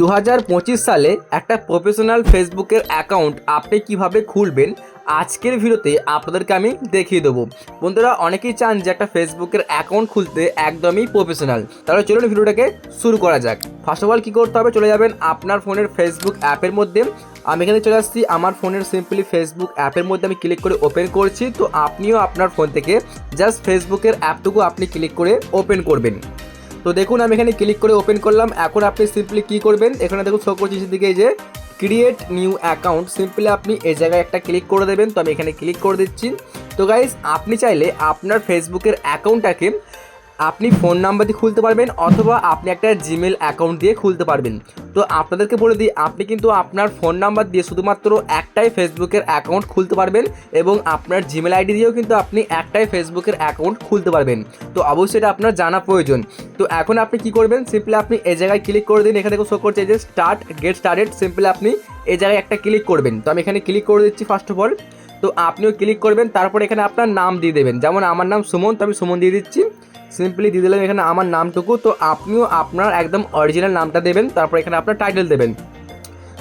দু হাজার পঁচিশ সালে একটা প্রফেশনাল ফেসবুকের অ্যাকাউন্ট আপনি কীভাবে খুলবেন, আজকের ভিডিওতে আপনাদেরকে আমি দেখিয়ে দেবো। বন্ধুরা, অনেকেই চান যে একটা ফেসবুকের অ্যাকাউন্ট খুলতে একদমই প্রফেশনাল। তাহলে চলুন ভিডিওটাকে শুরু করা যাক। ফার্স্ট অফ অল কী করতে হবে? চলে যাবেন আপনার ফোনের ফেসবুক অ্যাপের মধ্যে। আমি এখানে চলে আসছি, আমার ফোনের সিম্পলি ফেসবুক অ্যাপের মধ্যে আমি ক্লিক করে ওপেন করছি। তো আপনিও আপনার ফোন থেকে জাস্ট ফেসবুকের অ্যাপটুকু আপনি ক্লিক করে ওপেন করবেন। তো দেখুন, আমি এখানে ক্লিক করে ওপেন করলাম। এখন আপনি সিম্পলি কী করবেন? এখানে দেখুন শো করছি দিকে যে ক্রিয়েট নিউ অ্যাকাউন্ট সিম্পলি আপনি এই জায়গায় একটা ক্লিক করে দেবেন। তো আমি এখানে ক্লিক করে দিচ্ছি। তো গাইজ আপনি চাইলে আপনার ফেসবুকের অ্যাকাউন্টটাকে আপনি ফোন নাম্বার দিয়ে খুলতে পারবেন অথবা আপনি একটা জিমেল অ্যাকাউন্ট দিয়ে খুলতে পারবেন। তো আপনাদেরকে বলে দিই, আপনি কিন্তু আপনার ফোন নাম্বার দিয়ে শুধুমাত্র একটাই ফেসবুকের অ্যাকাউন্ট খুলতে পারবেন এবং আপনার জিমেল আইডি দিয়েও কিন্তু আপনি একটাই ফেসবুকের অ্যাকাউন্ট খুলতে পারবেন। তো অবশ্যই এটা আপনার জানা প্রয়োজন। তো এখন আপনি কি করবেন সিম্পলি আপনি এই জায়গায় ক্লিক করে দিন, এখানে শো করছে যে স্টার্ট গেট স্টার্টেড সিম্পলি আপনি এই জায়গায় একটা ক্লিক করবেন। তো আমি এখানে ক্লিক করে দিচ্ছি ফার্স্ট অফ অল তো আপনিও ক্লিক করবেন, তারপর এখানে আপনার নাম দিয়ে দেবেন। যেমন আমার নাম সুমন, তো আমি সুমন দিয়ে দিচ্ছি। সিম্পলি দিয়ে দিলাম এখানে আমার নামটুকু। তো আপনিও আপনার একদম অরিজিনাল নামটা দেবেন, তারপর এখানে আপনার টাইটেল দেবেন।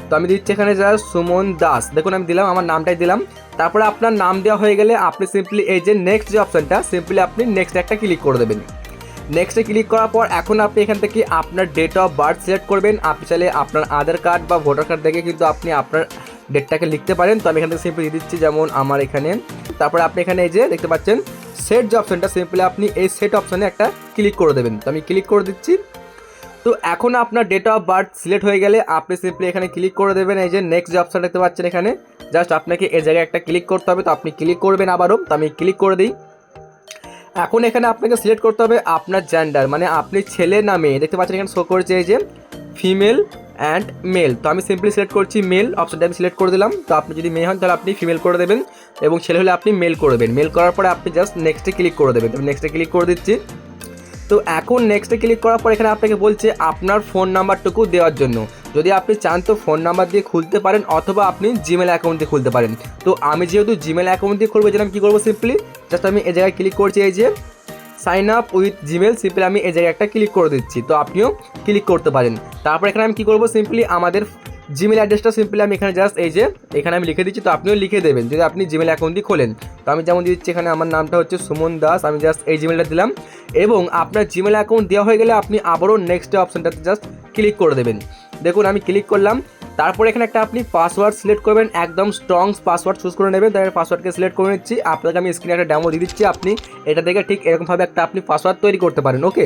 তো আমি দিচ্ছি এখানে যা সুমন দাস। দেখুন, আমি দিলাম, আমার নামটাই দিলাম। তারপরে আপনার নাম দেওয়া হয়ে গেলে আপনি সিম্পলি এই যে নেক্সট যে অপশানটা সিম্পলি আপনি নেক্সট একটা ক্লিক করে দেবেন। নেক্সটে ক্লিক করার পর এখন আপনি এখান থেকে আপনার ডেট অফ বার্থ সিলেক্ট করবেন। আপনি চাইলে আপনার আধার কার্ড বা ভোটার কার্ড দেখে কিন্তু আপনি আপনার ডেটটাকে লিখতে পারেন। তো আমি এখান থেকে সিম্পলি দিচ্ছি, যেমন আমার এখানে। তারপরে আপনি এখানে এই যে দেখতে পাচ্ছেন সেট যে অপশানটা সিম্পলি আপনি এই সেট অপশানে একটা ক্লিক করে দেবেন। তো আমি ক্লিক করে দিচ্ছি। তো এখন আপনার ডেট অফ বার্থ সিলেক্ট হয়ে গেলে আপনি সিম্পলি এখানে ক্লিক করে দেবেন। এই যে নেক্সট যে অপশান দেখতে পাচ্ছেন এখানে জাস্ট আপনাকে এই জায়গায় একটা ক্লিক করতে হবে। তো আপনি ক্লিক করবেন আবারও। তো আমি ক্লিক করে দিই। এখন এখানে আপনাকে সিলেক্ট করতে হবে আপনার জেন্ডার মানে আপনি ছেলে না মেয়ে। দেখতে পাচ্ছেন এখানে শো করছে এই যে ফিমেল অ্যান্ড মেল তো আমি সিম্পলি সিলেক্ট করছি মেল অপশানটা আমি সিলেক্ট করে দিলাম। তো আপনি যদি মেয়ে হন, তাহলে আপনি ফিমেল করে দেবেন। এবং ছেলে হলে আপনি মেল করে দেবেন। মেল করার পরে আপনি জাস্ট নেক্সটে ক্লিক করে দেবেন। আমি নেক্সটে ক্লিক করে দিচ্ছি। তো এখন নেক্সটে ক্লিক করার পর এখানে আপনাকে বলছে আপনার ফোন নাম্বারটুকু দেওয়ার জন্য। যদি আপনি চান তো ফোন নাম্বার দিয়ে খুলতে পারেন, অথবা আপনি জিমেল অ্যাকাউন্ট দিয়ে খুলতে পারেন। তো আমি যেহেতু জিমেল অ্যাকাউন্ট দিয়ে খুলবো যেন কী করব সিম্পলি জাস্ট আমি এই জায়গায় ক্লিক করছি, এই যে sign up with Gmail simply আমি এই জায়গায় একটা ক্লিক করে দিচ্ছি। তো আপনিও ক্লিক করতে পারেন। তারপর এখানে আমি কী করব? সিম্পলি আমাদের জিমেল অ্যাড্রেসটা সিম্পলি আমি এখানে জাস্ট এই যে, এখানে আমি লিখে দিচ্ছি। তো আপনিও লিখে দেবেন, যদি আপনি জিমেল অ্যাকাউন্টটি খোলেন। তো আমি যেমন দিচ্ছি, এখানে আমার নামটা হচ্ছে সুমন দাস, আমি জাস্ট এই জিমেলটা দিলাম। এবং আপনার জিমেল অ্যাকাউন্ট দেওয়া হয়ে গেলে আপনি আবারও নেক্সট অপশানটাতে জাস্ট ক্লিক করে দেবেন। দেখুন, আমি ক্লিক করলাম। তারপর এখানে একটা আপনি পাসওয়ার্ড সিলেক্ট করবেন, একদম স্ট্রং পাসওয়ার্ড চুজ করে নেবেন। তাই পাসওয়ার্ডকে সিলেক্ট করে নিচ্ছি। আপনাকে আমি স্ক্রিনে একটা ডেমো দিয়ে দিচ্ছি। আপনি এটা দেখে ঠিক এরকমভাবে একটা আপনি পাসওয়ার্ড তৈরি করতে পারেন ওকে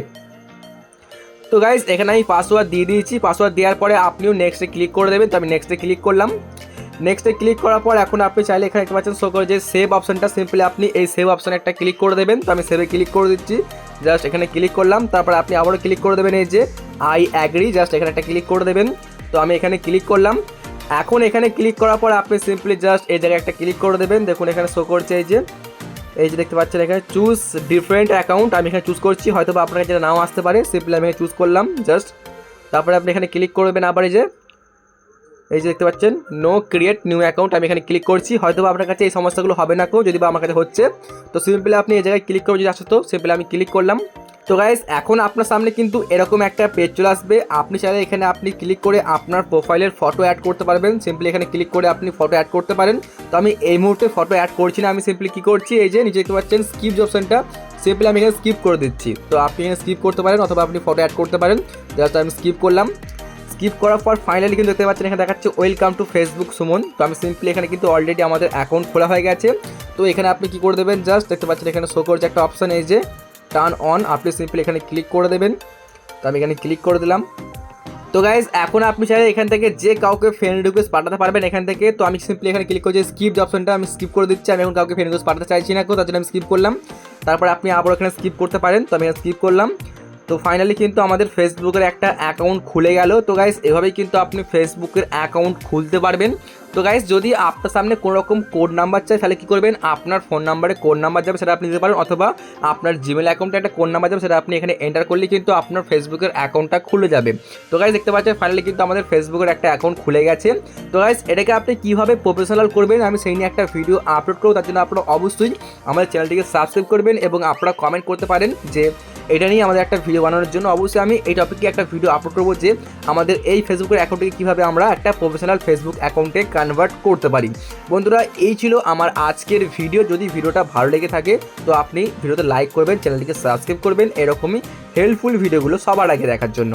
তো গাইজ এখানে আমি পাসওয়ার্ড দিয়ে দিয়েছি। পাসওয়ার্ড দেওয়ার পরে আপনিও নেক্সটে ক্লিক করে দেবেন। তো আমি নেক্সটে ক্লিক করলাম। নেক্সটে ক্লিক করার পর এখন আপনি চাইলে এখানে একটা পাচ্ছেন শো করে যে সেভ অপশনটা সিম্পলি আপনি এই সেভ অপশানে একটা ক্লিক করে দেবেন। তো আমি সেভে ক্লিক করে দিচ্ছি। জাস্ট এখানে ক্লিক করলাম। তারপর আপনি আবারও ক্লিক করে দেবেন এই যে আই অ্যাগ্রি জাস্ট এখানে একটা ক্লিক করে দেবেন। তো আমি এখানে ক্লিক করলাম। এখন এখানে ক্লিক করার পর আপনি সিম্পলি জাস্ট এই জায়গায় একটা ক্লিক করে দেবেন। দেখুন এখানে শো করছে এই যে এই যে দেখতে পাচ্ছেন এখানে চুজ ডিফারেন্ট অ্যাকাউন্ট আমি এখানে চুজ করছি হয়তো বা আপনার কাছে নাও আসতে পারে। সিম্পলি আমি চুজ করলাম জাস্ট তারপরে আপনি এখানে ক্লিক করবেন আবার এই যে এই যে দেখতে পাচ্ছেন নো ক্রিয়েট নিউ অ্যাকাউন্ট আমি এখানে ক্লিক করছি। হয়তো বা আপনার কাছে এই সমস্যাগুলো হবে না কেউ, যদি বা আমার কাছে হচ্ছে। তো সিম্পলি আপনি এই জায়গায় ক্লিক করে যদি আসতো সিম্পলি আমি ক্লিক করলাম। তো গাইজ এখন আপনার সামনে কিন্তু এরকম একটা পেজ চলে আসবে। আপনি চাইলে এখানে আপনি ক্লিক করে আপনার প্রোফাইলের ফটো অ্যাড করতে পারবেন। সিম্পলি এখানে ক্লিক করে আপনি ফটো অ্যাড করতে পারেন। তো আমি এই মুহূর্তে ফটো অ্যাড করছি না, আমি সিম্পলি কী করছি, এই যে নিচে দেখতে পাচ্ছেন স্কিপ অপশনটা সিম্পলি আমি এখানে স্কিপ করে দিচ্ছি। তো আপনি এখানে স্কিপ করতে পারেন অথবা আপনি ফটো অ্যাড করতে পারেন। জাস্ট আমি স্কিপ করলাম। স্কিপ করার পর ফাইনালি কিন্তু দেখতে পাচ্ছেন এখানে দেখাচ্ছে ওয়েলকাম টু ফেসবুক সুমন তো আমি সিম্পলি এখানে কিন্তু অলরেডি আমাদের অ্যাকাউন্ট খোলা হয়ে গেছে। তো এখানে আপনি কি করে দেবেন? জাস্ট দেখতে পাচ্ছেন এখানে শো করছে একটা অপশান এই যে টার্ন অন আপনি সিম্পলি এখানে ক্লিক করে দেবেন। তো আমি এখানে ক্লিক করে দিলাম। তো গাইজ এখন আপনি চাইলে এখান থেকে যে কাউকে ফ্রেন্ড রিকোয়েস্ট পাঠাতে পারবেন এখান থেকে, তো আমি সিম্পলি এখানে ক্লিক করছি স্কিপ অপশনটা আমি স্কিপ করে দিচ্ছি। আমি এখন কাউকে ফ্রেন্ড রিকোয়েস্ট পাঠাতে চাইছি না কেউ তার জন্য আমি স্কিপ করলাম। তারপর আপনি আবার এখানে স্কিপ করতে পারেন, তো আমি এখানে স্কিপ করলাম। তো ফাইনালি কিন্তু আমাদের ফেসবুকের একটা অ্যাকাউন্ট খুলে গেল। তো গাইজ এভাবেই কিন্তু আপনি ফেসবুকের অ্যাকাউন্ট খুলতে পারবেন। তো গাইজ যদি আপনার সামনে কোনো রকম কোড নাম্বার চাই, তাহলে কী করবেন? আপনার ফোন নাম্বারে কোড নাম্বার যাবে, সেটা আপনি দিতে পারেন, অথবা আপনার জিমেল অ্যাকাউন্টে একটা কোড নাম্বার যাবে, সেটা আপনি এখানে এন্টার করলে কিন্তু আপনার ফেসবুকের অ্যাকাউন্টটা খুলে যাবে। তো গাইজ দেখতে পাচ্ছেন ফাইনালি কিন্তু আমাদের ফেসবুকের একটা অ্যাকাউন্ট খুলে গেছে। তো গাইজ এটাকে আপনি কীভাবে প্রফেশনাল করবেন, আমি সেই নিয়ে একটা ভিডিও আপলোড করব, তার জন্য আপনারা অবশ্যই আমাদের চ্যানেলটিকে সাবস্ক্রাইব করবেন এবং আপনারা কমেন্ট করতে পারেন যে এটা নিয়ে আমাদের একটা ভিডিও বানানোর জন্য অবশ্যই আমি এই টপিকে একটা ভিডিও আপলোড করব যে আমাদের এই ফেসবুকের অ্যাকাউন্টকে কীভাবে আমরা একটা প্রফেশনাল ফেসবুক অ্যাকাউন্টে কনভার্ট করতে পারি। বন্ধুরা, এই ছিল আমার আজকের ভিডিও যদি ভিডিওটা ভালো লেগে থাকে, তো আপনি ভিডিওতে লাইক করবেন চ্যানেলটিকে সাবস্ক্রাইব করবেন। এরকমই হেল্পফুল ভিডিওগুলো সবার আগে দেখার জন্য।